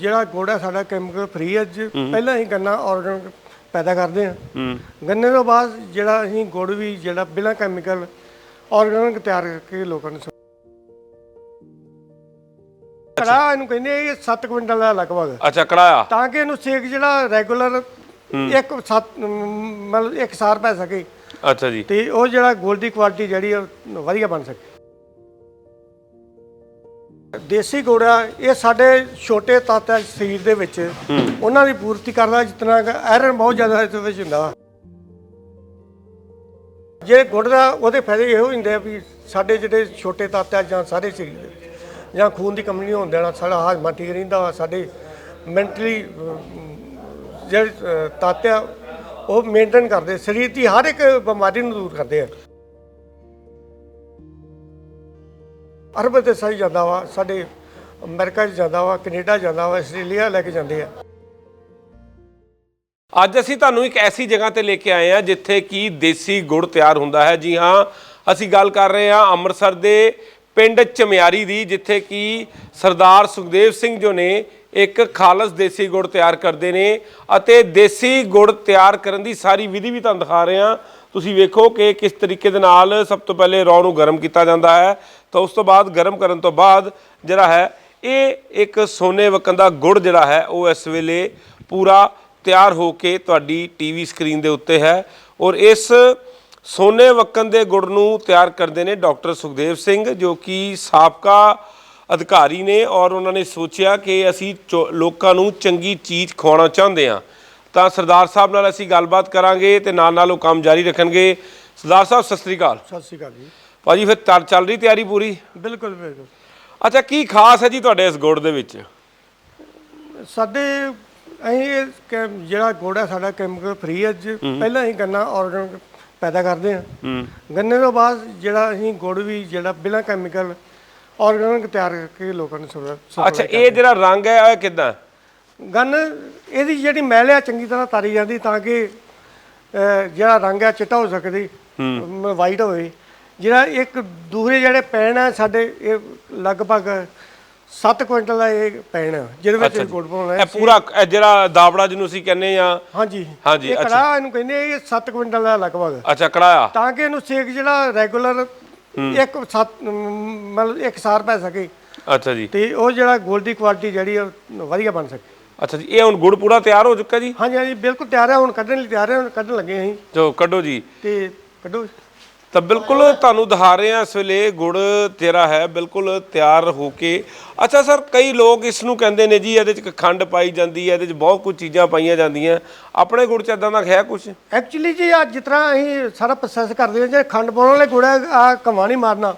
ਜਿਹੜਾ ਗੁੜ ਹੈ ਸਾਡਾ ਕੈਮੀਕਲ ਫ੍ਰੀ ਹੈ ਜੀ ਪਹਿਲਾਂ ਅਸੀਂ ਗੰਨਾ ਆਰਗੈਨਿਕ ਪੈਦਾ ਕਰਦੇ ਹਾਂ। ਹੂੰ ਗੰਨੇ ਤੋਂ ਬਾਅਦ ਜਿਹੜਾ ਅਸੀਂ ਗੁੜ ਵੀ ਜਿਹੜਾ ਬਿਨਾਂ ਕੈਮੀਕਲ ਆਰਗੈਨਿਕ ਤਿਆਰ ਕਰਕੇ ਲੋਕਾਂ ਨੂੰ ਕੜਾ ਇਹਨੂੰ ਕਹਿੰਦੇ ਆ, ਇਹ 7 ਕੁਇੰਟਲ ਦਾ ਲਗਭਗ। ਅੱਛਾ ਕੜਾਇਆ ਤਾਂ ਕਿ ਇਹਨੂੰ ਸੇਕ ਜਿਹੜਾ ਰੈਗੂਲਰ ਇੱਕ ਸੱਤ ਮਤਲਬ ਇੱਕ ਸਾਰ ਪੈ ਸਕੇ। ਅੱਛਾ ਜੀ। ਤੇ ਉਹ ਜਿਹੜਾ ਗੁੜ ਦੀ ਕੁਆਲਿਟੀ ਜਿਹੜੀ ਆ, ਉਹ ਵਧੀਆ ਬਣ ਸਕੇ। ਦੇਸੀ ਗੁੜ ਇਹ ਸਾਡੇ ਛੋਟੇ ਤੱਤ ਆ ਸਰੀਰ ਦੇ ਵਿੱਚ ਉਹਨਾਂ ਦੀ ਪੂਰਤੀ ਕਰਦਾ ਜਿਤਨਾ ਆਇਰਨ ਬਹੁਤ ਜ਼ਿਆਦਾ ਇਸ ਵਿੱਚ ਹੁੰਦਾ। ਜੇ ਗੁੜ ਦਾ ਉਹਦੇ ਫਾਇਦੇ ਇਹੋ ਹੁੰਦੇ ਆ ਵੀ ਸਾਡੇ ਜਿਹੜੇ ਛੋਟੇ ਤੱਤ ਆ ਜਾਂ ਸਾਰੇ ਸਰੀਰ ਦੇ ਵਿੱਚ ਜਾਂ ਖੂਨ ਦੀ ਕਮੀ ਨਹੀਂ ਹੋਣ ਦੇਣਾ ਸਾਡਾ ਹਾਜ਼ਮਾ ਠੀਕ ਰਹਿੰਦਾ ਸਾਡੇ ਮੈਂਟਲੀ ਜਿਹੜੇ ਤੱਤ ਆ ਉਹ ਮੇਨਟੇਨ ਕਰਦੇ ਸਰੀਰ ਦੀ ਹਰ ਇੱਕ ਬਿਮਾਰੀ ਨੂੰ ਦੂਰ ਕਰਦੇ ਆ। ਅਰਬ ਤੇ ਸਹੀ ਜਾਂਦਾ ਵਾ, ਸਾਡੇ ਅਮਰੀਕਾ 'ਚ ਜਾਂਦਾ ਵਾ, ਕੈਨੇਡਾ ਜਾਂਦਾ ਵਾ, ਆਸਟ੍ਰੇਲੀਆ ਲੈ ਕੇ ਜਾਂਦੇ ਆ। ਅੱਜ ਅਸੀਂ ਤੁਹਾਨੂੰ ਇੱਕ ਐਸੀ ਜਗ੍ਹਾ ਤੇ ਲੈ ਕੇ ਆਏ ਹਾਂ ਜਿੱਥੇ ਕਿ ਦੇਸੀ ਗੁੜ ਤਿਆਰ ਹੁੰਦਾ ਹੈ। ਜੀ ਹਾਂ, ਅਸੀਂ ਗੱਲ ਕਰ ਰਹੇ ਹਾਂ ਅੰਮ੍ਰਿਤਸਰ ਦੇ ਪਿੰਡ ਚਮਿਆਰੀ ਦੀ, ਜਿੱਥੇ ਕਿ ਸਰਦਾਰ ਸੁਖਦੇਵ ਸਿੰਘ ਜੋ ਨੇ ਇੱਕ ਖਾਲਸ ਦੇਸੀ ਗੁੜ ਤਿਆਰ ਕਰਦੇ ਨੇ ਅਤੇ ਦੇਸੀ ਗੁੜ ਤਿਆਰ ਕਰਨ ਦੀ ਸਾਰੀ ਵਿਧੀ ਵੀ ਤੁਹਾਨੂੰ ਦਿਖਾ ਰਹੇ ਹਾਂ। ਤੁਸੀਂ ਵੇਖੋ ਕਿ ਕਿਸ ਤਰੀਕੇ ਦੇ ਨਾਲ ਸਭ ਤੋਂ ਪਹਿਲੇ ਰੌ ਨੂੰ ਗਰਮ ਕੀਤਾ ਜਾਂਦਾ ਹੈ। ਤਾਂ ਉਸ ਤੋਂ ਬਾਅਦ ਗਰਮ ਕਰਨ ਤੋਂ ਬਾਅਦ ਜਿਹੜਾ ਹੈ, ਇਹ ਇੱਕ ਸੋਨੇ ਵਕਨ ਦਾ ਗੁੜ ਜਿਹੜਾ ਹੈ, ਉਹ ਇਸ ਵੇਲੇ ਪੂਰਾ ਤਿਆਰ ਹੋ ਕੇ ਤੁਹਾਡੀ ਟੀਵੀ ਸਕਰੀਨ ਦੇ ਉੱਤੇ ਹੈ ਔਰ ਇਸ ਸੋਨੇ ਵਕਨ ਦੇ ਗੁੜ ਨੂੰ ਤਿਆਰ ਕਰਦੇ ਨੇ ਡਾਕਟਰ ਸੁਖਦੇਵ ਸਿੰਘ, ਜੋ ਕਿ ਸਾਬਕਾ ਅਧਿਕਾਰੀ ਨੇ ਔਰ ਉਹਨਾਂ ਨੇ ਸੋਚਿਆ ਕਿ ਅਸੀਂ ਚੋ- ਲੋਕਾਂ ਨੂੰ ਚੰਗੀ ਚੀਜ਼ ਖਵਾਉਣਾ ਚਾਹੁੰਦੇ ਹਾਂ। ਤਾਂ ਸਰਦਾਰ ਸਾਹਿਬ ਨਾਲ ਅਸੀਂ ਗੱਲਬਾਤ ਕਰਾਂਗੇ ਤੇ ਨਾਲ ਨਾਲ ਉਹ ਕੰਮ ਜਾਰੀ ਰੱਖਣਗੇ। ਸਰਦਾਰ ਸਾਹਿਬ, ਸਤਿ ਸ੍ਰੀ ਅਕਾਲ। ਸਤਿ ਸ਼੍ਰੀ ਅਕਾਲ ਜੀ। ਭਾਜੀ ਫਿਰ ਚੱਲ ਚੱਲ ਰਹੀ ਤਿਆਰੀ ਪੂਰੀ? ਬਿਲਕੁਲ ਬਿਲਕੁਲ। ਅੱਛਾ ਕੀ ਖਾਸ ਹੈ ਜੀ ਤੁਹਾਡੇ ਇਸ ਗੁੜ ਦੇ ਵਿੱਚ? ਸਾਡੇ ਅਸੀਂ ਇਹ ਜਿਹੜਾ ਗੁੜ ਹੈ ਸਾਡਾ ਕੈਮੀਕਲ ਫ੍ਰੀ ਹੈ ਜੀ ਪਹਿਲਾਂ ਅਸੀਂ ਗੰਨਾ ਆਰਗੈਨਿਕ ਪੈਦਾ ਕਰਦੇ ਹਾਂ। ਹੂੰ। ਗੰਨੇ ਤੋਂ ਬਾਅਦ ਜਿਹੜਾ ਅਸੀਂ ਗੁੜ ਵੀ ਜਿਹੜਾ ਬਿਨਾਂ ਕੈਮੀਕਲ ਆਰਗੈਨਿਕ ਤਿਆਰ ਕਰਕੇ ਲੋਕਾਂ ਨੂੰ supply ਅੱਛਾ ਇਹ ਜਿਹੜਾ ਰੰਗ ਹੈ ਇਹ ਕਿਦਾਂ? ਗੰਨ ਇਹਦੀ ਜਿਹੜੀ ਮੈਲ ਆ ਚੰਗੀ ਤਰ੍ਹਾਂ ਤਾਰੀ ਜਾਂਦੀ ਤਾਂ ਕਿ ਅਹ, ਜਿਹੜਾ ਰੰਗ ਆ ਚਿੱਟਾ ਹੋ ਸਕਦੀ ਵਾਈਟ ਹੋਵੇ। ਜਿਹੜਾ ਇੱਕ ਦੂਰੇ ਜਿਹੜੇ ਪੈਣ ਆ ਸਾਡੇ ਇਹ ਲਗਭਗ 7 ਕੁਇੰਟਲ ਦਾ ਇਹ ਪੈਣ ਆ ਜਿਹਦੇ ਵਿੱਚ ਅੱਛਾ ਜੀ। ਗੁੜ ਪਾਉਣਾ ਇਹ ਹੈ ਪੂਰਾ ਇਹ ਜਿਹੜਾ ਦਾਬੜਾ ਜਿਹਨੂੰ ਅਸੀਂ ਕਹਿੰਦੇ ਆ। ਹਾਂਜੀ। ਹਾਂਜੀ, ਇਹ ਅੱਛਾ। ਕੜਾ ਇਹਨੂੰ ਕਹਿੰਦੇ ਆ, ਇਹ 7 ਕੁਇੰਟਲ ਦਾ ਲਗਭਗ। ਅੱਛਾ ਕੜਾਇਆ ਤਾਂ ਕਿ ਇਹਨੂੰ ਸੇਕ ਜਿਹੜਾ ਰੈਗੂਲਰ ਇੱਕ ਸੱਤ ਅਮ, ਮਤਲਬ ਇੱਕ ਸਾਰ ਪੈ ਸਕੇ। ਅੱਛਾ ਜੀ। ਤੇ ਉਹ ਜਿਹੜਾ ਗੁੜ ਦੀ ਕੁਆਲਿਟੀ ਜਿਹੜੀ ਆ, ਵਧੀਆ ਬਣ ਸਕੇ। ਅੱਛਾ ਜੀ ਇਹ ਹੁਣ ਗੁੜ ਪੂਰਾ ਤਿਆਰ ਹੋ ਚੁੱਕਾ ਜੀ? ਹਾਂਜੀ ਹਾਂਜੀ ਬਿਲਕੁਲ ਤਿਆਰ ਹੈ ਹੁਣ ਕੱਢਣ ਲਈ ਤਿਆਰ ਹੈ ਹੁਣ ਕੱਢਣ ਲੱਗੇ ਅਸੀਂ। ਜੋ ਕੱਢੋ ਜੀ। ਤੇ ਕੱਢੋ। ਤਾਂ ਬਿਲਕੁਲ ਤੁਹਾਨੂੰ ਦਿਖਾ ਰਹੇ ਹਾਂ ਇਸ ਵੇਲੇ ਗੁੜ ਤੇਰਾ ਹੈ ਬਿਲਕੁਲ ਤਿਆਰ ਹੋ ਕੇ। ਅੱਛਾ ਸਰ ਕਈ ਲੋਕ ਇਸ ਨੂੰ ਕਹਿੰਦੇ ਨੇ ਜੀ ਇਹਦੇ ਚ ਖੰਡ ਪਾਈ ਜਾਂਦੀ ਹੈ ਇਹਦੇ ਚ ਬਹੁਤ ਕੁਝ ਚੀਜ਼ਾਂ ਪਾਈਆਂ ਜਾਂਦੀਆਂ। ਆਪਣੇ ਗੁੜ ਚ ਇਦਾਂ ਦਾ ਹੈ ਕੁਝ ਐਕਚੁਅਲੀ ਜੀ ਆ ਜਿਸ ਤਰ੍ਹਾਂ ਅਸੀਂ ਸਾਰਾ ਪ੍ਰੋਸੈਸ ਕਰਦੇ ਹਾਂ ਜੇ ਖੰਡ ਪਾਉਣ ਵਾਲੇ ਗੁੜ ਆ ਕਮਾ ਨਹੀਂ ਮਾਰਨਾ।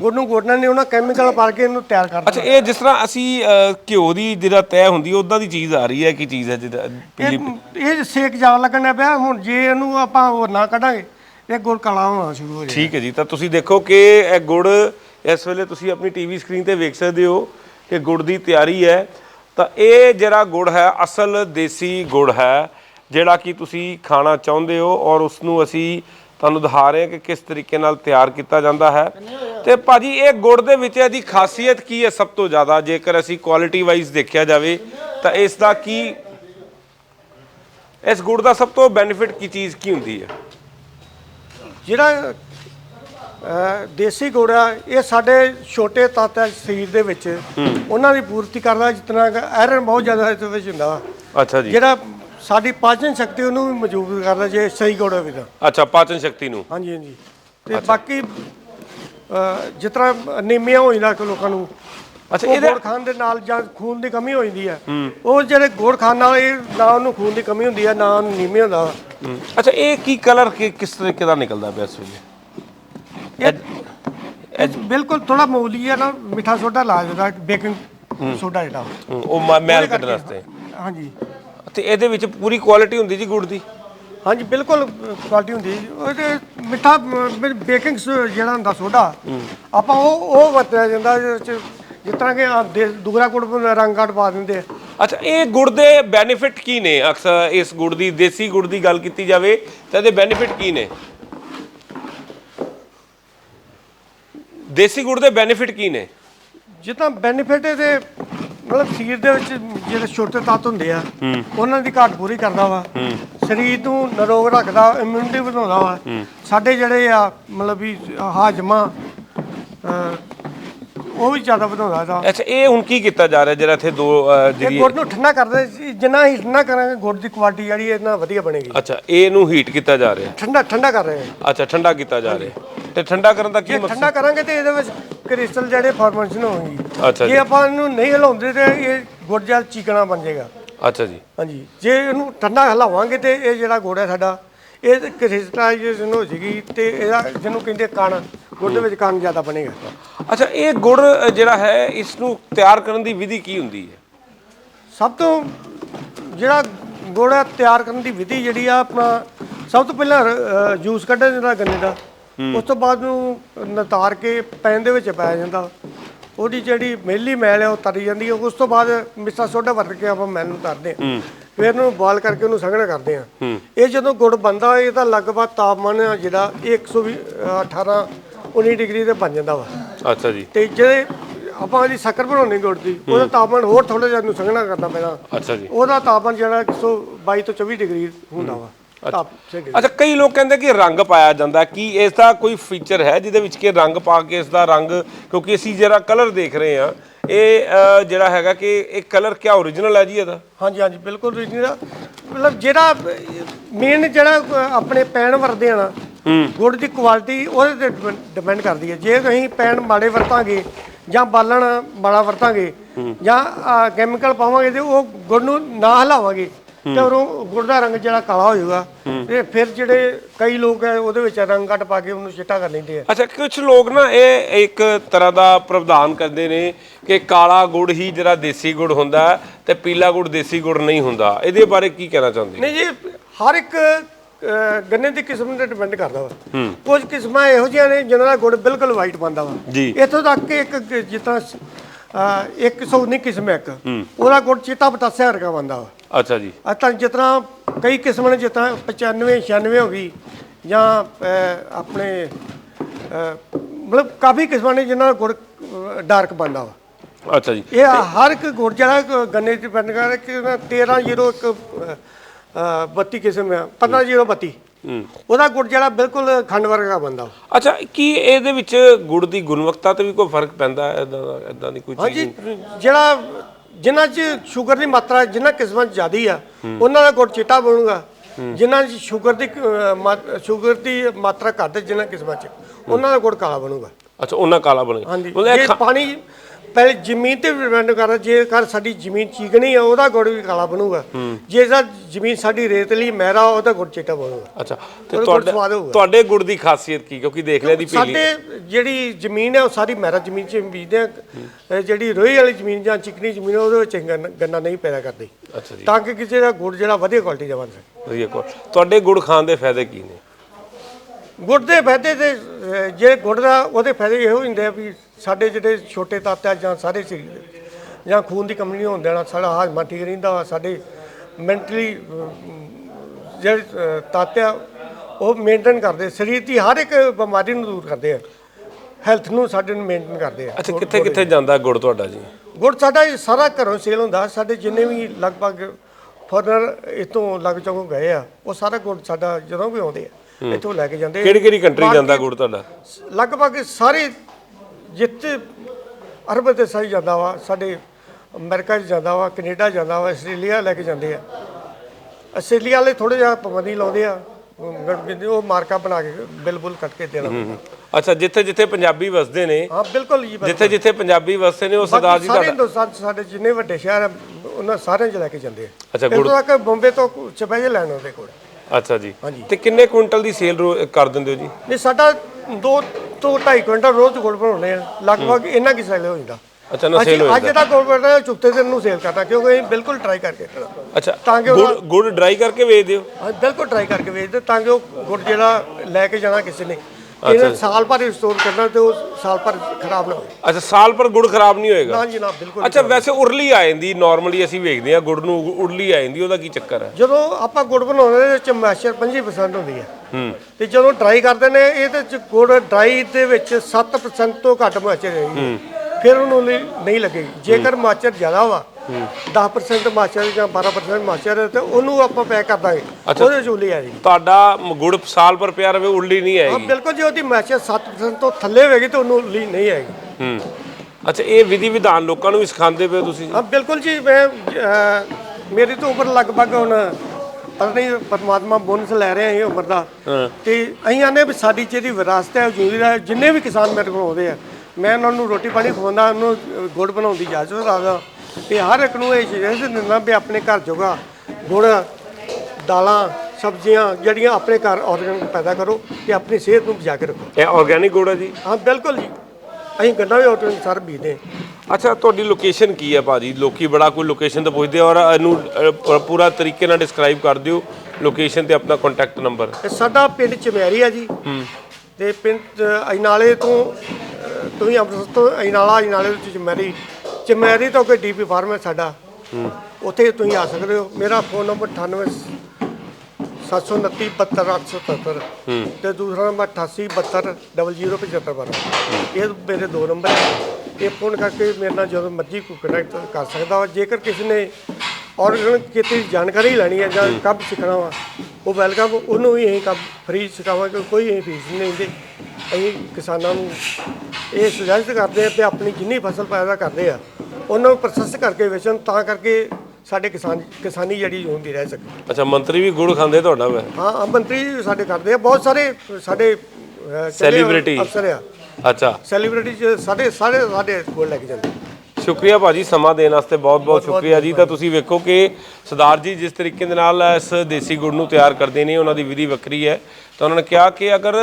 ਗੁੜ ਨੂੰ ਗੋਡਣਾ ਨਹੀਂ ਉਹਨਾਂ ਕੈਮੀਕਲ ਪਾ ਕੇ ਇਹਨੂੰ ਤਿਆਰ ਕਰਦੇ ਅੱਛਾ ਇਹ ਜਿਸ ਤਰ੍ਹਾਂ ਅਸੀਂ ਘਿਓ ਦੀ ਜਿਹੜਾ ਤੈਅ ਹੁੰਦੀ ਹੈ ਉਦਾਂ ਦੀ ਚੀਜ਼ ਆ ਰਹੀ ਹੈ ਕੀ ਚੀਜ਼ ਹੈ ਜਿਹਦਾ ਪੀਲੀ ਇਹ ਸੇਕ ਜ਼ਿਆਦਾ ਲੱਗਣਾ ਪਿਆ ਹੁਣ ਜੇ ਇਹਨੂੰ ਆਪਾਂ ਹੋਰ ਨਾ ਕੱਢਾਂਗੇ ਇਹ ਗੁੜ ਕਾਲਾ ਹੋਣਾ ਸ਼ੁਰੂ ਹੋ ਜਾਏਗਾ। ਠੀਕ ਹੈ ਜੀ, ਤਾਂ ਤੁਸੀਂ ਦੇਖੋ ਕਿ ਇਹ ਗੁੜ ਇਸ ਵੇਲੇ ਤੁਸੀਂ ਆਪਣੀ ਟੀਵੀ ਸਕਰੀਨ ਤੇ ਵੇਖ ਸਕਦੇ ਹੋ ਕਿ ਗੁੜ ਦੀ ਤਿਆਰੀ ਹੈ। ਤਾਂ ਇਹ ਜਿਹੜਾ ਗੁੜ ਹੈ, ਅਸਲ ਦੇਸੀ ਗੁੜ ਹੈ, ਜਿਹੜਾ ਕਿ ਤੁਸੀਂ ਖਾਣਾ ਚਾਹੁੰਦੇ ਹੋ ਔਰ ਉਸ ਨੂੰ ਅਸੀਂ ਤੁਹਾਨੂੰ ਦਿਖਾ ਰਹੇ ਹਾਂ ਕਿ ਕਿਸ ਤਰੀਕੇ ਨਾਲ ਤਿਆਰ ਕੀਤਾ ਜਾਂਦਾ ਹੈ। ਤੇ ਭਾਜੀ, ਇਹ ਗੁੜ ਦੇ ਵਿੱਚ ਇਹਦੀ ਖਾਸੀਅਤ ਕੀ ਹੈ ਸਭ ਤੋਂ ਜ਼ਿਆਦਾ? ਜੇਕਰ ਅਸੀਂ ਕੁਆਲਿਟੀ ਵਾਈਜ਼ ਦੇਖਿਆ ਜਾਵੇ, ਤਾਂ ਇਸ ਦਾ ਕੀ ਇਸ ਗੁੜ ਦਾ ਸਭ ਤੋਂ ਬੈਨੀਫਿਟ ਕੀ ਚੀਜ਼ ਕੀ ਹੁੰਦੀ ਹੈ? ਜਿਹੜਾ ਅਹ, ਦੇਸੀ ਗੁੜ ਆ ਇਹ ਸਾਡੇ ਛੋਟੇ ਤੱਤ ਆ ਸਰੀਰ ਦੇ ਵਿੱਚ ਉਹਨਾਂ ਦੀ ਪੂਰਤੀ ਕਰਦਾ ਜਿਤਨਾ ਆਇਰਨ ਬਹੁਤ ਜ਼ਿਆਦਾ ਇਸ ਵਿੱਚ ਹੁੰਦਾ। ਵਾ ਅੱਛਾ ਜੀ। ਜਿਹੜਾ ਸਾਡੀ ਪਾਚਨ ਸ਼ਕਤੀ ਉਹਨੂੰ ਵੀ ਮਜ਼ਬੂਤ ਕਰਦਾ ਜੇ ਸਹੀ ਗੁੜ ਹੋਵੇ ਤਾਂ। ਅੱਛਾ ਪਾਚਨ ਸ਼ਕਤੀ ਨੂੰ। ਹਾਂਜੀ ਹਾਂਜੀ। ਤੇ ਬਾਕੀ ਅਹ, ਜਿਸ ਤਰ੍ਹਾਂ ਅਨੀਮੀਆ ਹੋ ਜਾਂਦਾ ਕਿ ਲੋਕਾਂ ਨੂੰ ਅੱਛਾ, ਇਹਦੇ- ਗੁੜ ਖਾਣ ਦੇ ਨਾਲ ਜਾਂ ਖੂਨ ਦੀ ਕਮੀ ਹੋ ਜਾਂਦੀ ਹੈ। ਉਹ ਜਿਹੜੇ ਗੁੜ ਖਾਣ ਨਾਲ ਇਹ ਨਾ ਉਹਨੂੰ ਖੂਨ ਦੀ ਕਮੀ ਹੁੰਦੀ ਹੈ ਨਾ ਉਹਨੂੰ ਅਨੀਮੀਆ ਹੁੰਦਾ। ਵਾ। ਅੱਛਾ ਇਹ ਕੀ ਕਲਰ ਕਿਸ ਤਰੀਕੇ ਦਾ ਨਿਕਲਦਾ ਪਿਆ ਇਸ ਵੇਲੇ? ਇਹ ਬਿਲਕੁਲ ਥੋੜਾ ਮੌਲੀ ਹੈ ਨਾ ਮਿੱਠਾ ਸੋਡਾ ਲਾ ਦਿੰਦਾ ਬੇਕਿੰਗ ਸੋਡਾ ਜਿਹੜਾ ਉਹ। ਮੈਲ ਕੱਢਣ ਵਾਸਤੇ। ਹਾਂਜੀ। ਤੇ ਇਹਦੇ ਵਿੱਚ ਪੂਰੀ ਕੁਆਲਿਟੀ ਹੁੰਦੀ ਜੀ ਗੁੜ ਦੀ? ਹਾਂਜੀ ਬਿਲਕੁਲ ਕੁਆਲਿਟੀ ਹੁੰਦੀ। ਉਹਦੇ ਮਿੱਠਾ ਬੇਕਿੰਗ ਜਿਹੜਾ ਹੁੰਦਾ ਸੋਡਾ ਆਪਾਂ ਉਹ ਉਹ ਵਰਤਿਆ ਜਾਂਦਾ ਜਿਸ ਤਰ੍ਹਾਂ ਕਿ ਆਹ ਦੇ- ਦੂਸਰਾ ਗੁੜ ਰੰਗ ਕਾਰਡ ਪਾ ਦਿੰਦੇ ਆ। ਅੱਛਾ ਇਹ ਗੁੜ ਦੇ ਬੈਨੀਫਿਟ ਕੀ ਨੇ? ਅਕਸਰ ਇਸ ਗੁੜ ਦੀ ਦੇਸੀ ਗੁੜ ਦੀ ਗੱਲ ਕੀਤੀ ਜਾਵੇ ਤਾਂ ਇਹਦੇ ਬੈਨੀਫਿਟ ਕੀ ਨੇ? ਦੇਸੀ ਗੁੜ ਦੇ ਬੈਨੀਫਿਟ ਕੀ ਨੇ? ਜਿੱਦਾਂ ਬੈਨੀਫਿਟ ਇਹਦੇ ਮਤਲਬ ਸਰੀਰ ਦੇ ਵਿੱਚ ਜਿਹੜੇ ਛੋਟੇ ਤੱਤ ਹੁੰਦੇ ਆ ਉਹਨਾਂ ਦੀ ਘਾਟ ਪੂਰੀ ਕਰਦਾ ਵਾ। ਸਰੀਰ ਨੂੰ ਨਿਰੋਗ ਰੱਖਦਾ ਇਮਿਊਨਿਟੀ ਵਧਾਉਂਦਾ ਵਾ। ਸਾਡੇ ਜਿਹੜੇ ਆ ਮਤਲਬ ਵੀ ਹਾਜਮਾ ਉਹ ਵੀ ਜ਼ਿਆਦਾ ਵਧਾਉਂਦਾ ਇਹਦਾ। ਅੱਛਾ ਇਹ ਹੁਣ ਕੀ ਕੀਤਾ ਜਾ ਰਿਹਾ ਜਿਹੜਾ ਇੱਥੇ ਦੋ ਇਹ ਜਿਹੜੀ ਗੁੜ ਨੂੰ ਠੰਡਾ ਕਰਦੇ ਸੀ ਜਿੰਨਾ ਹੀ ਠੰਡਾ ਕਰਾਂਗੇ ਗੁੜ ਦੀ ਕੁਆਲਿਟੀ ਜਿਹੜੀ ਇਹਨਾਂ ਵਧੀਆ ਬਣੇਗੀ। ਅੱਛਾ ਇਹਨੂੰ ਹੀਟ ਕੀਤਾ ਜਾ ਰਿਹਾ। ਠੰਡਾ ਠੰਡਾ ਕਰ ਰਹੇ ਹਾਂ। ਅੱਛਾ ਠੰਡਾ ਕੀਤਾ ਜਾ ਰਿਹਾ। ਤੇ ਠੰਡਾ ਕਰਨ ਦਾ ਕੀ ਜੇ ਮਕਸਦ? ਠੰਡਾ ਕਰਾਂਗੇ ਤੇ ਇਹਦੇ ਵਿੱਚ ਕ੍ਰਿਸਟਲ ਜਿਹੜੇ ਫਾਰਮੇਸ਼ਨ ਹੋਣਗੇ। ਅੱਛਾ ਜੀ। ਜੇ ਆਪਾਂ ਇਹਨੂੰ ਨਹੀਂ ਹਿਲਾਉਂਦੇ ਤੇ ਇਹ ਗੁੜ ਜਲ ਚੀਕਣਾ ਬਣ ਜਾਏਗਾ। ਅੱਛਾ ਜੀ। ਹਾਂਜੀ। ਜੇ ਇਹਨੂੰ ਠੰਡਾ ਹਿਲਾਵਾਂਗੇ ਤੇ ਇਹ ਜਿਹੜਾ ਗੁੜ ਹੈ ਸਾਡਾ ਇਹ ਕ੍ਰਿਸਟਲਾਈਜੇਸ਼ਨ ਹੋ ਜੇਗੀ ਤੇ ਇਹਦਾ ਜਿਹਨੂੰ ਕਹਿੰਦੇ ਕਣ ਗੁੜ ਦੇ ਵਿੱਚ ਕਣ ਜ਼ਿਆਦਾ ਬਣੇਗਾ। ਅੱਛਾ ਇਹ ਗੁੜ ਜਿਹੜਾ ਹੈ ਇਸ ਨੂੰ ਤਿਆਰ ਕਰਨ ਦੀ ਵਿਧੀ ਕੀ ਹੁੰਦੀ ਹੈ? ਸਭ ਤੋਂ ਜਿਹੜਾ ਗੁੜ ਤਿਆਰ ਕਰਨ ਦੀ ਵਿਧੀ ਜਿਹੜੀ ਆ ਆਪਣਾ ਸਭ ਤੋਂ ਪਹਿਲਾਂ ਜੂਸ ਕੱਢਿਆ ਜਾਂਦਾ ਗੰਨੇ ਦਾ। ਉਸ ਤੋਂ ਬਾਅਦ ਨੂੰ ਨਤਾਰ ਕੇ ਪੈਨ ਦੇ ਵਿੱਚ ਪਾਇਆ ਜਾਂਦਾ। ਉਹਦੀ ਜਿਹੜੀ ਮਹਿਲੀ ਮੈਲ ਹੈ ਉਹ ਤਰੀ ਜਾਂਦੀ ਹੈ। ਉਸ ਤੋਂ ਬਾਅਦ ਮਿੱਠਾ ਸੋਡਾ ਵਰਤ ਕੇ ਆਪਾਂ ਮੈਲ ਨੂੰ ਤਰਦੇ ਹਾਂ। ਫਿਰ ਇਹਨੂੰ ਬੋਇਲ ਕਰਕੇ ਉਹਨੂੰ ਸੰਘਣਾ ਕਰਦੇ ਹਾਂ। ਇਹ ਜਦੋਂ ਗੁੜ ਬੰਦਾ ਇਹਦਾ ਲਗਭਗ ਤਾਪਮਾਨ ਆ ਜਿਹੜਾ ਇਹ 120 ਅ, 18 19 ਡਿਗਰੀ ਤੇ ਬਣ ਜਾਂਦਾ ਵਾ। ਅੱਛਾ ਜੀ। ਤੇ ਜਿਹੜੇ ਆਪਾਂ ਇਹਦੀ ਸ਼ੱਕਰ ਬਣਾਉਣੀ ਗੁੜ ਦੀ ਉਹਦਾ ਤਾਪਮਾਨ ਹੋਰ ਥੋੜਾ ਜਿਹਾ ਨੂੰ ਸੰਘਣਾ ਕਰਨਾ ਪੈਣਾ। ਅੱਛਾ ਜੀ। ਉਹਦਾ ਤਾਪਮਾਨ ਜਿਹੜਾ 122 ਤੋਂ 24 ਡਿਗਰੀ ਹੁੰਦਾ ਵਾ। ਅੱਛਾ। ਕਈ ਲੋਕ ਕਹਿੰਦੇ ਕਿ ਰੰਗ ਪਾਇਆ ਜਾਂਦਾ। ਕੀ ਇਸ ਦਾ ਕੋਈ ਫੀਚਰ ਹੈ ਜਿਹਦੇ ਵਿੱਚ ਕਿ ਰੰਗ ਪਾ ਕੇ ਇਸ ਦਾ ਰੰਗ ਕਿਉਂਕਿ ਅਸੀਂ ਜਿਹੜਾ ਕਲਰ ਦੇਖ ਰਹੇ ਹਾਂ ਇਹ ਅ, ਜਿਹੜਾ ਹੈਗਾ ਕਿ ਇਹ ਕਲਰ ਕਿਆ ਓਰੀਜਨਲ ਹੈ ਜੀ ਇਹਦਾ? ਹਾਂਜੀ ਹਾਂਜੀ ਬਿਲਕੁਲ ਰੀਜਨਲ ਮਤਲਬ ਜਿਹੜਾ ਮੇਨ ਜਿਹੜਾ ਅਹ, ਆਪਣੇ ਪੈਣ ਵਰਦੇ ਆ ਨਾ ਗੁੜ ਦੀ ਕੁਆਲਿਟੀ ਉਹਦੇ ਤੇ ਡਿਪੈਂਡ ਕਰਦੀ ਹੈ। ਜੇ ਅਸੀਂ ਪੈਣ ਮਾੜੇ ਵਰਤਾਂਗੇ ਜਾਂ ਬਾਲਣ ਮਾੜਾ ਵਰਤਾਂਗੇ ਜਾਂ ਕੈਮੀਕਲ ਪਾਵਾਂਗੇ ਤੇ ਉਹ ਗੁੜ ਨੂੰ ਨਾ ਹਿਲਾਵਾਂਗੇ ਤੇ ਉਹ ਗੁੜ ਦਾ ਰੰਗ ਜਿਹੜਾ ਕਾਲਾ ਹੋ ਜਾਊਗਾ ਤੇ ਫਿਰ ਜਿਹੜੇ ਕਈ ਲੋਕ ਹੈ ਉਹਦੇ ਵਿੱਚ ਰੰਗ ਘੱਟ ਪਾ ਕੇ ਉਹਨੂੰ ਚਿੱਟਾ ਕਰ ਲੈਂਦੇ ਆ। ਅੱਛਾ ਕੁਝ ਲੋਕ ਨਾ ਇਹ ਇੱਕ ਤਰ੍ਹਾਂ ਦਾ ਪ੍ਰਵਧਾਨ ਕਰਦੇ ਨੇ ਕਿ ਕਾਲਾ ਗੁੜ ਹੀ ਜਿਹੜਾ ਦੇਸੀ ਗੁੜ ਹੁੰਦਾ ਤੇ ਪੀਲਾ ਗੁੜ ਦੇਸੀ ਗੁੜ ਨਹੀਂ ਹੁੰਦਾ। ਇਹਦੇ ਬਾਰੇ ਕੀ ਕਹਿਣਾ ਚਾਹੁੰਦੇ ਨਹੀਂ ਜੀ ਹਰ ਇੱਕ ਗੰਨੇ ਦੀ ਕਿਸਮ ਤੇ ਡਿਪੈਂਡ ਕਰਦਾ ਵਾ। ਕੁਝ ਕਿਸਮਾਂ ਇਹੋ ਜਿਹੀਆਂ ਨੇ ਜਿਨ੍ਹਾਂ ਦਾ ਗੁੜ ਬਿਲਕੁਲ ਵਾਈਟ ਬੰਦਾ ਵਾ। ਇੱਥੋਂ ਤੱਕ ਕਿ ਇੱਕ ਇੱਕ ਸੌਨੀ ਕਿਸਮ ਹੈ ਇੱਕ। ਉਹਦਾ ਗੁੜ ਚਿੱਟਾ ਪਤਾਸਿਆ ਵਰਗਾ ਬੰਦਾ ਵਾ। ਅੱਛਾ ਜੀ। ਆ ਤਾਂ ਤਰ੍ਹਾਂ ਕਈ ਕਿਸਮਾਂ ਨੇ ਤਰ੍ਹਾਂ 95 96 ਹੋ ਗਈ ਜਾਂ ਆਪਣੇ ਮਤਲਬ ਕਾਫੀ ਕਿਸਮਾਂ ਨੇ ਜਿਨ੍ਹਾਂ ਦਾ ਗੁੜ ਡਾਰਕ ਬੰਦਾ ਵਾ। ਅੱਛਾ ਜੀ। ਇਹ ਹਰ ਇੱਕ ਗੁੜ ਜਿਹੜਾ ਗੰਨੇ ਤੇ ਡਿਪੈਂਡ ਕਰਦਾ ਕਿ ਉਹਦਾ 1301 32 ਕਿਸਮ ਹੈ। 1502 ਉਹਦਾ ਗੁੜ ਜਿਹੜਾ ਬਿਲਕੁਲ ਖੰਡ ਵਰਗਾ ਬੰਦਾ ਅੱਛਾ ਕੀ ਇਹਦੇ ਵਿੱਚ ਗੁੜ ਦੀ ਗੁਣਵੱਤਾ ਤੇ ਵੀ ਕੋਈ ਫ਼ਰਕ ਪੈਂਦਾ? ਹੈ ਇਦਾਂ ਦੀ ਕੋਈ ਚੀਜ਼? ਹਾਂਜੀ ਜਿਹੜਾ ਜਿਨ੍ਹਾਂ 'ਚ ਸ਼ੂਗਰ ਦੀ ਮਾਤਰਾ ਜਿਨ੍ਹਾਂ ਕਿਸਮਾਂ 'ਚ ਜ਼ਿਆਦੀ ਆ ਉਹਨਾਂ ਦਾ ਗੁੜ ਚਿੱਟਾ ਬਣੂਗਾ। ਜਿਨ੍ਹਾਂ 'ਚ ਸ਼ੂਗਰ ਦੀ ਸ਼ੂਗਰ ਦੀ ਮਾਤਰਾ ਘੱਟ ਜਿਨ੍ਹਾਂ ਕਿਸਮਾਂ 'ਚ ਉਹਨਾਂ ਦਾ ਗੁੜ ਕਾਲਾ ਬਣੂਗਾ। ਅੱਛਾ ਉਹਨਾਂ ਕਾਲਾ ਬਣੇਗਾ। ਹਾਂਜੀ। ਮਤਲਬ ਇਹ ਪਾਣੀ ਪਹਿਲੇ ਜ਼ਮੀਨ ਤੇ ਡਿਪੈਂਡ ਕਰਦਾ ਜੇਕਰ ਸਾਡੀ ਜ਼ਮੀਨ ਚੀਕਣੀ ਆ ਉਹਦਾ ਗੁੜ ਵੀ ਕਾਲਾ ਬਣੂਗਾ। ਜੇ ਸਾ ਜ਼ਮੀਨ ਸਾਡੀ ਰੇਤਲੀ ਮਹਿਰਾ ਉਹਦਾ ਗੁੜ ਚਿੱਟਾ ਬਣੂਗਾ। ਅੱਛਾ ਤੇ ਗੁੜ ਤੁਹਾਡੇ। ਤੁਹਾਡੇ ਗੁੜ ਦੀ ਖਾਸੀਅਤ ਕੀ ਕਿਉਂਕਿ ਦੇਖ ਲਿਆ ਦੀ ਪੀਲੀ। ਸਾਡੇ ਜਿਹੜੀ ਜ਼ਮੀਨ ਹੈ ਉਹ ਸਾਰੀ ਮਹਿਰਾ ਜ਼ਮੀਨ 'ਚ ਬੀਜਦੇ ਆ। ਜਿਹੜੀ ਰੋਈ ਵਾਲੀ ਜ਼ਮੀਨ ਜਾਂ ਚਿਕਨੀ ਜ਼ਮੀਨ ਉਹਦੇ ਵਿੱਚ ਗੰਨ- ਨਹੀਂ ਪੈਦਾ ਕਰਦੇ। ਤਾਂ ਕਿ ਕਿਸੇ ਦਾ ਗੁੜ ਜਿਹੜਾ ਵਧੀਆ ਕੁਆਲਿਟੀ ਦਾ ਬਣ ਸਕੇ। ਵਧੀਆ ਕੋਲ ਤੁਹਾਡੇ ਗੁੜ ਖਾਣ ਦੇ ਫਾਇਦੇ ਕੀ ਨੇ? ਗੁੜ ਦੇ ਫਾਇਦੇ ਤੇ ਅਹ, ਜੇ ਗੁੜ ਦਾ ਉਹਦੇ ਫਾਇਦੇ ਇਹੋ ਹੁੰਦੇ ਆ ਵੀ ਸਾਡੇ ਜਿਹੜੇ ਛੋਟੇ ਤੱਤ ਆ ਜਾਂ ਸਾਰੇ ਸਰੀਰ ਦੇ ਜਾਂ ਖੂਨ ਦੀ ਕਮੀ ਨਹੀਂ ਹੋਣ ਦੇਣਾ ਸਾਡਾ ਹਾਜ਼ਮਾ ਠੀਕ ਰਹਿੰਦਾ ਵਾ ਸਾਡੇ ਮੈਂਟਲੀ ਜਿਹੜੇ ਅਹ, ਤੱਤ ਆ ਉਹ ਮੇਨਟੇਨ ਕਰਦੇ ਸਰੀਰ ਦੀ ਹਰ ਇੱਕ ਬਿਮਾਰੀ ਨੂੰ ਦੂਰ ਕਰਦੇ ਆ। ਹੈਲਥ ਨੂੰ ਸਾਡੇ ਨੂੰ ਮੇਨਟੇਨ ਕਰਦੇ ਆ। ਅੱਛਾ ਕਿੱਥੇ ਕਿੱਥੇ ਜਾਂਦਾ ਗੁੜ ਤੁਹਾਡਾ ਜੀ? ਗੁੜ ਸਾਡਾ ਇਹ ਸਾਰਾ ਘਰੋਂ ਸੇਲ ਹੁੰਦਾ ਸਾਡੇ ਜਿੰਨੇ ਵੀ ਲਗਭਗ ਫੋਰਨਰ ਇਤੋਂ ਲੱਗ ਚੋਂ ਗਏ ਆ ਉਹ ਸਾਰਾ ਗੁੜ ਸਾਡਾ ਜਦੋਂ ਵੀ ਆਉਂਦੇ ਆ ਇੱਥੋਂ ਲੈ ਕੇ ਜਾਂਦੇ। ਕਿਹੜੀ ਕਿਹੜੀ ਕੰਟਰੀ ਜਾਂਦਾ ਗੁੜ ਤੁਹਾਡਾ? ਲਗਭਗ ਸਾਰੇ ਜਿੱਥੇ ਅਰਬ ਤੇ ਸਾਈ ਜਾਂਦਾ ਵਾ ਸਾਡੇ ਅਮਰੀਕਾ 'ਚ ਜਾਂਦਾ ਵਾ ਕੈਨੇਡਾ ਜਾਂਦਾ ਵਾ ਆਸਟ੍ਰੇਲੀਆ ਲੈ ਕੇ ਜਾਂਦੇ ਆ ਆਸਟ੍ਰੇਲੀਆ ਵਾਲੇ ਥੋੜੇ ਜਿਹਾ ਪਾਬੰਦੀ ਲਾਉਂਦੇ ਆ ਉਹ- ਮਾਰਕਾ ਬਣਾ ਕੇ ਬਿੱਲ ਬੁੱਲ ਕੱਟ ਕੇ ਦੇਣਾ। ਅੱਛਾ ਜਿੱਥੇ ਜਿੱਥੇ ਪੰਜਾਬੀ ਵਸਦੇ ਨੇ ਹਾਂ ਬਿਲਕੁਲ ਜੀ। ਜਿੱਥੇ ਜਿੱਥੇ ਪੰਜਾਬੀ ਵਸਦੇ ਨੇ ਉਹ ਸਰਦਾਰ ਜੀ ਸਾਰੇ ਤੁਹਾਡਾ ਹਿੰਦੁਸਤਾਨ 'ਚ ਸਾਡੇ ਜਿੰਨੇ ਵੱਡੇ ਸ਼ਹਿਰ ਆ ਉਹਨਾਂ ਸਾਰਿਆਂ 'ਚ ਲੈ ਕੇ ਜਾਂਦੇ ਆ ਅੱਛਾ, ਇੱਥੋਂ ਤੱਕ ਬੰਬੇ ਤੋਂ ਸਪੈਸ਼ਲ ਲੈਣ ਆਉਂਦੇ ਕੋਲ ਅੱਛਾ ਜੀ। ਤੇ ਕਿੰਨੇ ਕੁਇੰਟਲ ਦੀ ਸੇਲ ਕਰ ਦਿੰਦੇ ਹੋ ਜੀ ਨਹੀਂ ਸਾਡਾ 2 ਤੋਂ 2.5 ਕੁਇੰਟਲ ਰੋਜ਼ ਗੁੜ ਬਣਾਉਂਦੇ ਆ। ਲਗਭਗ ਇੰਨਾ ਕੀ ਸੇਲ ਹੋ ਜਾਂਦਾ। ਅੱਛਾ ਨਾ ਸੇਲ ਹੋ ਅੱਜ ਜਾਂਦਾ ਦਾ ਗੁੜ ਬਣਾਇਆ ਚੁੱਕਤੇ ਦਿਨ ਨੂੰ ਸੇਲ ਕਰਨਾ ਕਿਉਂਕਿ ਅਸੀਂ ਬਿਲਕੁਲ ਟਰਾਈ ਕਰਕੇ ਅੱਛਾ ਤਾਂ ਕਿ ਗੁੜ ਗੁੜ ਡਰਾਈ ਕਰਕੇ ਵੇਚ ਦਿਓ ਹਾਂ ਬਿਲਕੁਲ ਟਰਾਈ ਕਰਕੇ ਵੇਚਦੇ ਤਾਂ ਕਿ ਉਹ ਗੁੜ ਜਿਹੜਾ ਲੈ ਕੇ ਜਾਣਾ ਕਿਸੇ ਨੇ। ਇਹਨਾਂ ਸਾਲ ਭਰ ਸਟੋਰ ਕਰਨਾ ਤੇ ਉਹ ਸਾਲ ਭਰ ਖਰਾਬ ਨਾ ਹੋਵੇ ਅੱਛਾ ਸਾਲ ਪਰ ਗੁੜ ਖਰਾਬ ਨਹੀਂ ਹੋਏਗਾ? ਨਾ ਜੀ ਨਾ ਬਿਲਕੁਲ ਅੱਛਾ ਵੈਸੇ ਉਰਲੀ ਆ ਜਾਂਦੀ ਨਾਰਮਲੀ ਅਸੀਂ ਵੇਖਦੇ ਆ ਗੁੜ ਨੂੰ ਉਰਲੀ ਆ ਜਾਂਦੀ ਉਹਦਾ ਕੀ ਚੱਕਰ ਹੈ? ਜਦੋਂ ਆਪਾਂ ਗੁੜ ਬਣਾਉਂਦੇ ਦੇ ਵਿੱਚ ਮੋਇਸਚਰ 25% ਹੁੰਦੀ ਹੂੰ। ਤੇ ਜਦੋਂ ਡਰਾਈ ਕਰਦੇ ਨੇ ਇਹਦੇ ਚ ਗੁੜ ਡਰਾਈ ਦੇ ਵਿੱਚ 7% ਤੋਂ ਘੱਟ ਮੋਇਸਚਰ ਹੈ ਫਿਰ ਉਹਨੂੰ ਉੱਲੀ ਨਹੀਂ ਲੱਗੇਗੀ ਜੇਕਰ ਮਾਚਰ ਜ਼ਿਆਦਾ ਵਾ 10% ਮਾਚਰ ਜਾਂ 12% ਮਾਚਰ ਹੈ ਤੇ ਉਹਨੂੰ ਆਪਾਂ ਪੈਕ ਕਰ ਦਾਂਗੇ। ਉਹਦੇ ਚ ਉੱਲੀ ਆ ਜੀ। ਤੁਹਾਡਾ ਗੁੜ ਸਾਲ ਪਰ ਪਿਆ ਰਵੇ ਉਲਟੀ ਨਹੀਂ ਹਾਂ ਆਏਗੀ ਬਿਲਕੁਲ ਜੇ ਉਹਦੀ ਮਾਚਰ 7% ਤੋਂ ਥੱਲੇ ਹੋਵੇਗੀ ਤੇ ਉਹਨੂੰ ਉੱਲੀ ਨਹੀਂ ਆਏਗੀ। ਹੂੰ। ਅੱਛਾ ਇਹ ਵਿਧੀ ਵਿਧਾਨ ਲੋਕਾਂ ਨੂੰ ਵੀ ਸਿਖਾਉਂਦੇ ਪਏ ਹੋ ਤੁਸੀਂ? ਹਾਂ ਬਿਲਕੁਲ ਜੀ ਮੈਂ ਮੇਰੀ ਤੋਂ ਉਮਰ ਲਗਭਗ ਹੁਣ ਨਹੀਂ ਪਰਮਾਤਮਾ ਬੋਨਸ ਲੈ ਰਿਹਾ ਇਹ ਉਮਰ ਦਾ। ਹਾਂ। ਤੇ ਅਸੀਂ ਆਨੇ ਵੀ ਸਾਡੀ ਜਿਹੜੀ ਵਿਰਾਸਤ ਹੈ ਉਹ ਜਿਉਂਦੀ ਰਹੇ ਜਿੰਨੇ ਵੀ ਕਿਸਾਨ ਮੇਰੇ ਕੋਲ ਆਉਂਦੇ ਆ। ਮੈਂ ਉਹਨਾਂ ਨੂੰ ਰੋਟੀ ਪਾਣੀ ਖਵਾਉਂਦਾ ਉਹਨੂੰ ਗੁੜ ਬਣਾਉਣ ਦੀ ਇਜਾਜ਼ਤ ਦਿੰਦਾ ਤੇ ਹਰ ਇੱਕ ਨੂੰ ਇਹ ਚੀਜ਼ ਦਿੰਦਾ ਵੀ ਆਪਣੇ ਘਰ ਜੋਗਾ ਗੁੜ ਦਾਲਾਂ ਸਬਜ਼ੀਆਂ ਜਿਹੜੀਆਂ ਆਪਣੇ ਘਰ ਆਰਗੈਨਿਕ ਪੈਦਾ ਕਰੋ ਤੇ ਆਪਣੀ ਸਿਹਤ ਨੂੰ ਬਚਾ ਕੇ ਰੱਖੋ। ਇਹ ਆਰਗੈਨਿਕ ਗੁੜ ਹੈ ਜੀ? ਹਾਂ ਬਿਲਕੁਲ ਜੀ। ਅਸੀਂ ਗੰਨਾ ਵੀ ਆਰਗੈਨਿਕ ਸਰ ਬੀਜਦੇ ਹਾਂ। ਅੱਛਾ ਤੁਹਾਡੀ ਲੋਕੇਸ਼ਨ ਕੀ ਹੈ ਭਾਜੀ? ਲੋਕੀ ਬੜਾ ਕੋਈ ਲੋਕੇਸ਼ਨ ਤੇ ਪੁੱਛਦੇ ਆ ਔਰ ਇਹਨੂੰ ਅ, ਪੂਰਾ ਤਰੀਕੇ ਨਾਲ ਡਿਸਕ੍ਰਾਈਬ ਕਰ ਦਿਓ। ਲੋਕੇਸ਼ਨ ਤੇ ਆਪਣਾ ਕੰਟੈਕਟ ਨੰਬਰ ਇਹ ਸਾਡਾ ਪਿੰਡ ਚਮਿਆਰੀ ਆ ਜੀ। ਤੇ ਪਿੰਡ ਅਜਨਾਲੇ ਤੋਂ ਤੁਸੀਂ ਅੰਮ੍ਰਿਤਸਰ ਤੋਂ ਅਜਨਾਲਾ ਅਜਨਾਲੇ ਤੋਂ ਚਮਿਆਰੀ ਚਮਿਆਰੀ ਤੋਂ ਕੋਈ ਡੀਪੀ ਫਾਰਮ ਹੈ ਸਾਡਾ। ਉੱਥੇ ਤੁਸੀਂ ਆ ਸਕਦੇ ਹੋ। ਮੇਰਾ ਫੋਨ ਨੰਬਰ 98 729 72877 ਤੇ ਦੂਸਰਾ ਨੰਬਰ 88 72 0075 ਇਹ ਮੇਰੇ ਦੋ ਨੰਬਰ ਹੈ। ਇਹ ਫੋਨ ਕਰਕੇ ਮੇਰੇ ਨਾਲ ਜਦੋਂ ਮਰਜ਼ੀ ਕੋਈ ਕੰਟੈਕਟ ਕਰ ਸਕਦਾ ਵਾ। ਜੇਕਰ ਕਿਸੇ ਨੇ ਆਰਗੈਨਿਕ ਖੇਤੀ ਦੀ ਜਾਣਕਾਰੀ ਲੈਣੀ ਹੈ ਜਾਂ ਕੰਮ ਸਿੱਖਣਾ ਵਾ ਉਹ ਵੈਲਕਮ ਉਹਨੂੰ ਵੀ ਅਸੀਂ ਕੰਮ ਫ੍ਰੀ ਸਿਖਾਵਾਂਗੇ ਕੋਈ ਅਸੀਂ ਫੀਸ ਨਹੀਂ ਲੈਂਦੇ ਅਸੀਂ ਕਿਸਾਨਾਂ ਨੂੰ ਇਹ ਸੁਜੈਸਟ ਕਰਦੇ ਆ ਕਿ ਆਪਣੀ ਜਿੰਨੀ ਫਸਲ ਪੈਦਾ ਕਰਦੇ ਆ ਉਹਨਾਂ ਨੂੰ ਪ੍ਰੋਸੈਸ ਕਰਕੇ ਵੇਚਣ ਤਾਂ ਕਰਕੇ ਸਾਡੇ ਕਿਸਾਨ ਕਿਸਾਨੀ ਜਿਹੜੀ ਹੁੰਦੀ ਰਹਿ ਸਕੇ। ਅੱਛਾ ਮੰਤਰੀ ਵੀ ਗੁੜ ਖਾਂਦੇ ਤੁਹਾਡਾ ਵੇ? ਹਾਂ ਮੰਤਰੀ ਸਾਡੇ ਕਰਦੇ ਆ। ਬਹੁਤ ਸਾਰੇ ਸਾਡੇ ਅਹ, Celebrity। ਅਫਸਰ ਆ। ਅੱਛਾ। ਸੈਲੀਬ੍ਰਿਟੀ ਚ ਸਾਡੇ ਸਾਰੇ ਸਾਡੇ ਕੋਲ ਲੈ ਕੇ ਜਾਂਦੇ। ਸ਼ੁਕਰੀਆ ਭਾਜੀ ਸਮਾਂ ਦੇਣ ਵਾਸਤੇ ਬਹੁਤ ਬਹੁਤ ਸ਼ੁਕਰੀਆ ਜੀ। ਤਾਂ ਤੁਸੀਂ ਵੇਖੋ ਕਿ ਸਰਦਾਰ ਜੀ ਜਿਸ ਤਰੀਕੇ ਦੇ ਨਾਲ ਇਸ ਦੇਸੀ ਗੁੜ ਨੂੰ ਤਿਆਰ ਕਰਦੇ ਨੇ ਉਹਨਾਂ ਦੀ ਵਿਧੀ ਵੱਖਰੀ ਹੈ। ਤਾਂ ਉਹਨਾਂ ਨੇ ਕਿਹਾ ਕਿ ਅਗਰ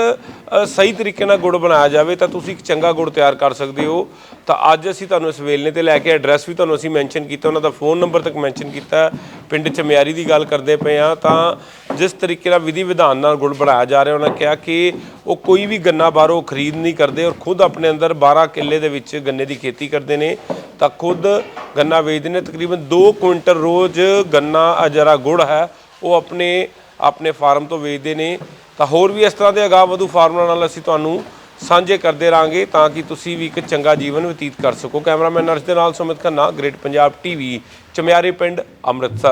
ਸਹੀ ਤਰੀਕੇ ਨਾਲ ਗੁੜ ਬਣਾਇਆ ਜਾਵੇ ਤਾਂ ਤੁਸੀਂ ਇੱਕ ਚੰਗਾ ਗੁੜ ਤਿਆਰ ਕਰ ਸਕਦੇ ਹੋ। ਤਾਂ ਅੱਜ ਅਸੀਂ ਤੁਹਾਨੂੰ ਇਸ ਵੇਲਣੇ ਤੇ ਲੈ ਕੇ ਐਡਰੈਸ ਵੀ ਤੁਹਾਨੂੰ ਅਸੀਂ ਮੈਂਸ਼ਨ ਕੀਤਾ, ਉਹਨਾਂ ਦਾ ਫੋਨ ਨੰਬਰ ਤੱਕ ਮੈਂਸ਼ਨ ਕੀਤਾ ਪਿੰਡ ਚਮਿਆਰੀ ਦੀ ਗੱਲ ਕਰਦੇ ਪਏ ਆ ਤਾਂ ਜਿਸ ਤਰੀਕੇ ਨਾਲ ਵਿਧੀ ਵਿਧਾਨ ਨਾਲ ਗੁੜ ਬਣਾਇਆ ਜਾ ਰਿਹਾ, ਉਹਨਾਂ ਕਿਹਾ ਕਿ ਉਹ ਕੋਈ ਵੀ ਗੰਨਾ ਬਾਹਰੋਂ ਖਰੀਦ ਨਹੀਂ ਕਰਦੇ ਔਰ ਖੁਦ ਆਪਣੇ ਅੰਦਰ 12 ਕਿੱਲੇ ਦੇ ਵਿੱਚ ਗੰਨੇ ਦੀ ਖੇਤੀ ਕਰਦੇ ਨੇ। ਤਾਂ ਖੁਦ ਗੰਨਾ ਵੇਚਦੇ ਨੇ, ਤਕਰੀਬਨ 2 ਕੁਇੰਟਲ ਰੋਜ਼ ਗੰਨਾ ਆ ਜਿਹੜਾ ਗੁੜ ਹੈ, ਉਹ ਆਪਣੇ ਆਪਣੇ ਫਾਰਮ ਤੋਂ ਵੇਚਦੇ ਨੇ। ਤਾਂ ਹੋਰ ਵੀ ਇਸ ਤਰ੍ਹਾਂ ਦੇ ਅਗਾਹ ਵਧੂ ਫਾਰਮਾਂ ਨਾਲ ਅਸੀਂ ਤੁਹਾਨੂੰ ਸਾਂਝੇ ਕਰਦੇ ਰਾਂਗੇ ਤਾਂ ਕਿ ਤੁਸੀਂ ਵੀ ਇੱਕ ਚੰਗਾ ਜੀਵਨ ਬਤੀਤ ਕਰ ਸਕੋ। ਕੈਮਰਾਮੈਨ ਨਰਸ ਦੇ ਨਾਲ ਸੁਮਿਤ ਖੰਨਾ, ਗ੍ਰੇਟ ਪੰਜਾਬ ਟੀਵੀ, ਚਮਿਆਰੇ ਪਿੰਡ, ਅੰਮ੍ਰਿਤਸਰ।